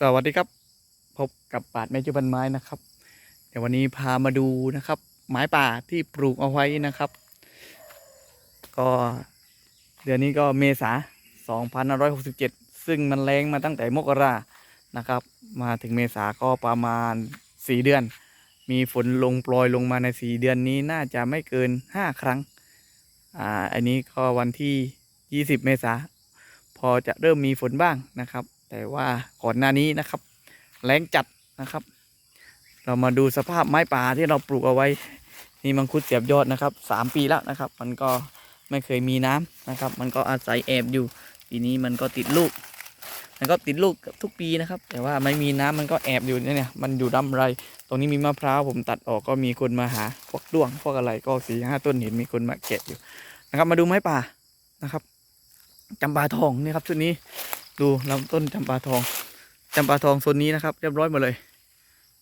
สวัสดีครับ พบกับปราดแม่จุบันไม้นะครับ เดี๋ยววันนี้พามาดูนะครับ ไม้ป่าที่ปลูกเอาไว้นะครับ ก็เดือนนี้ก็เมษา2567 ซึ่งมันแรงมาตั้งแต่มกรานะครับ มาถึงเมษาก็ประมาณ 4 เดือน มีฝนลงปลอยลงมาใน 4 เดือนนี้น่าจะไม่เกิน 5 ครั้งอ่าอันนี้ก็วันที่ 20 เมษาพอจะเริ่มมีฝนบ้างนะครับ แต่ว่าก่อนหน้านี้นะครับ แรงจัดนะครับ เรามาดูสภาพไม้ป่าที่เราปลูกเอาไว้นี่มังคุดเสียบยอดนะครับสามปีแล้วนะครับ มันก็ไม่เคยมีน้ำนะครับ มันก็อาศัยแอบอยู่ปีนี้มันก็ติดลูก มันก็ติดลูกทุกปีนะครับ แต่ว่าไม่มีน้ำมันก็แอบอยู่เนี่ยมันอยู่ดำไร ตรงนี้มีมะพร้าวผมตัดออกก็มีคนมาหาพวกด้วงพวกอะไรก็สี่ห้าต้นเห็นมีคนมาเก็บอยู่นะครับ มาดูไม้ป่านะครับจำปาทองนี่ครับชุดนี้ ดูลำต้นจำปาทองจำปาทองโซนนี้นะครับ เรียบร้อยหมดเลย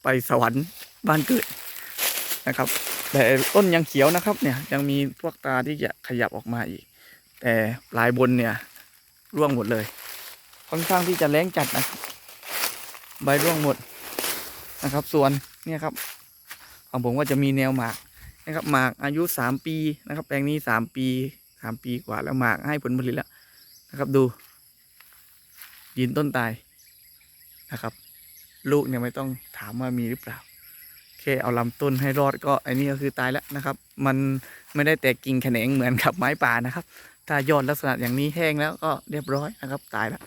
ไปสวรรค์บ้านเกิดนะครับ แต่ต้นยังเขียวนะครับ เนี่ยยังมีพวกตาที่จะขยับออกมาอีก แต่ปลายบนเนี่ยร่วงหมดเลย ค่อนข้างที่จะแรงจัดนะครับใบร่วงหมดนะครับ ส่วนเนี่ยครับของผมก็จะมีแนวหมากนะครับหมากอายุสามปีนะครับ แปลงนี้สามปีสามปีกว่าแล้วหมากให้ผลผลิตแล้วนะครับดู ยืนต้นตายนะครับ ลูกเนี่ยไม่ต้องถามว่ามีหรือเปล่าแค่เอาลำต้นให้รอดก็ไอันนี้ก็คือตายแล้วนะครับ มันไม่ได้แตกกิ่งแขนงเหมือนกับไม้ป่านะครับ ถ้ายอดลักษณะอย่างนี้แห้งแล้วก็เรียบร้อยนะครับ ตายแล้ว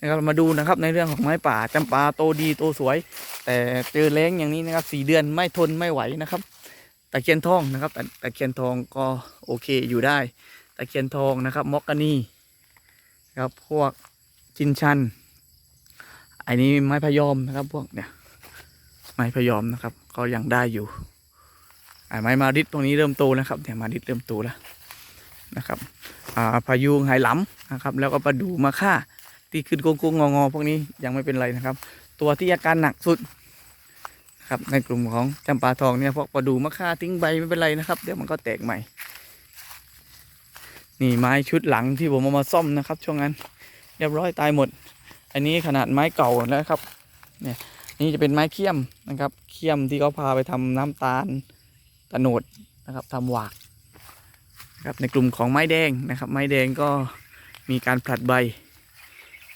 นะครับมาดูนะครับในเรื่องของไม้ป่าจำปาโตดีโตสวย แต่เจอแรงอย่างนี้นะครับสี่เดือนไม่ทนไม่ไหวนะครับตะเคียนทองนะครับตะตะเคียนทองก็โอเคอยู่ได้ ตะเคียนทองนะครับมอกกานีครับพวก จินชัน อันนี้ไม้พยอมนะครับ พวกเนี่ย ไม้พยอมนะครับ ก็ยังได้อยู่อ่าไม้มาดิดตรงนี้เริ่มโตนะครับเนี่ยมาดิดเริ่มโตแล้วนะครับอ่าพายุงไหหลำนะครับ แล้วก็ประดูมาค่าที่ขึ้นโกงๆงอๆพวกนี้ยังไม่เป็นไรนะครับ ตัวที่อาการหนักสุดนะครับในกลุ่มของจำปาทองเนี่ยพวกประดูมะค่าทิ้งใบไม่เป็นไรนะครับ เดี๋ยวมันก็แตกใหม่ นี่ไม้ชุดหลังที่ผมเอามาซ่อมนะครับ ช่วงนั้น เรียบร้อยตายหมด อันนี้ขนาดไม้เก่าแล้วครับ เนี่ยนี่จะเป็นไม้เคี่ยมนะครับ เคี่ยมที่เขาพาไปทำน้ำตาลตะโนดนะครับทำหวากนะครับในกลุ่มของไม้แดงนะครับ ไม้แดงก็มีการผลัดใบ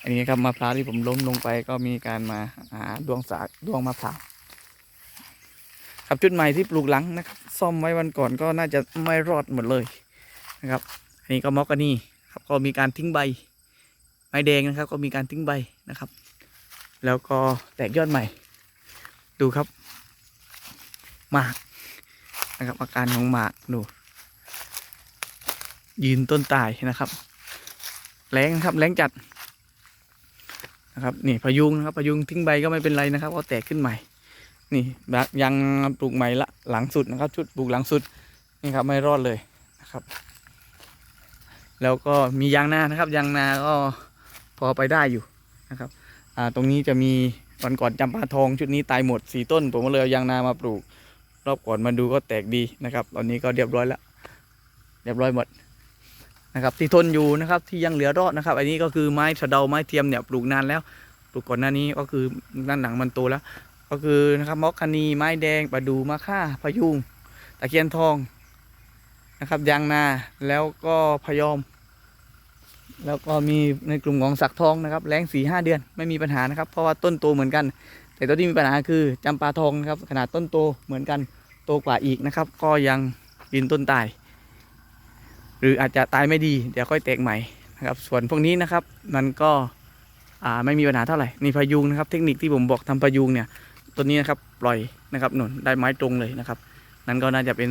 อันนี้ครับมะพร้าวที่ผมล้มลงไปก็มีการมาหาดวงสาดวงมะพร้าวครับจุดใหม่ที่ปลูกหลังนะครับ ซ่อมไว้วันก่อนก็น่าจะไม่รอดหมดเลยนะครับ อันนี้ก็มอกกานี่ครับก็มีการทิ้งใบ ไม้แดงนะครับ ก็มีการทิ้งใบนะครับ แล้วก็แตกยอดใหม่ ดูครับหมากนะครับ อาการของหมากดูยืนต้นตายนะครับแรงครับแรงจัดนะครับนี่พยุงนะครับพยุงทิ้งใบก็ไม่เป็นไรนะครับก็แตกขึ้นใหม่ นี่ยังปลูกใหม่ละหลังสุดนะครับ ชุดปลูกหลังสุดนี่ครับไม่รอดเลยนะครับ แล้วก็มียางนานะครับยางนาก็ พอไปได้อยู่นะครับอ่าตรงนี้จะมีวันก่อนจำปาทองชุดนี้ตายหมดสี่ต้น ผมก็เลยเอายางนามาปลูก รอบก่อนมาดูก็แตกดีนะครับ ตอนนี้ก็เรียบร้อยแล้ว เรียบร้อยหมดนะครับ ที่ทนอยู่นะครับที่ยังเหลือรอดนะครับ อันนี้ก็คือไม้สะเดาไม้เทียมเนี่ยปลูกนานแล้วปลูกก่อนหน้านี้ก็คือด้านหลังมันโตแล้ว ก็คือนะครับมอกคานีไม้แดงประดูมะค่าพยุงตะเคียนทองนะครับยางนาแล้วก็พยอม แล้วก็มีในกลุ่มของสักทองนะครับแรงสี่ห้าเดือนไม่มีปัญหานะครับ เพราะว่าต้นโตเหมือนกัน แต่ตัวที่มีปัญหาคือจำปาทองนะครับขนาดต้นโตเหมือนกันโตกว่าอีกนะครับ ก็ยังยืนต้นตาย หรืออาจจะตายไม่ดีเดี๋ยวค่อยแตกใหม่นะครับ ส่วนพวกนี้นะครับมันก็ไม่มีปัญหาเท่าไหร่นี่พายุงนะครับ เทคนิคที่ผมบอกทำพายุงเนี่ยตัวนี้นะครับปล่อยนะครับหนุนได้ไม้ตรงเลยนะครับ นั้นก็น่าจะเป็น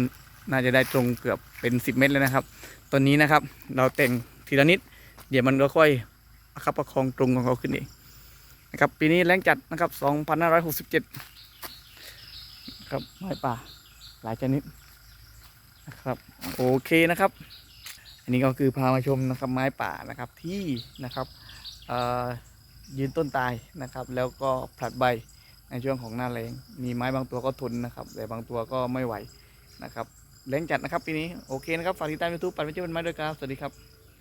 น่าจะได้ตรงเกือบเป็น 10 เมตรแล้วนะครับตัวนี้นะครับ เราแต่งทีละนิด เดี๋ยวมันก็ค่อยประคับประคองตรงของเขาขึ้นเองนะครับปีนี้แรงจัดนะครับ2567ครับไม้ป่าหลายชนิดนะครับโอเคนะครับ อันนี้ก็คือพามาชมนะครับไม้ป่านะครับที่นะครับเอ่อยืนต้นตายนะครับ แล้วก็ผลัดใบในช่วงของหน้าแรงมีไม้บางตัวก็ทนนะครับ แต่บางตัวก็ไม่ไหวนะครับแรงจัดนะครับปีนี้โอเคนะครับฝากติดตามยูทูบปันวิจิตรเป็นไม้ด้วยครับสวัสดีครับ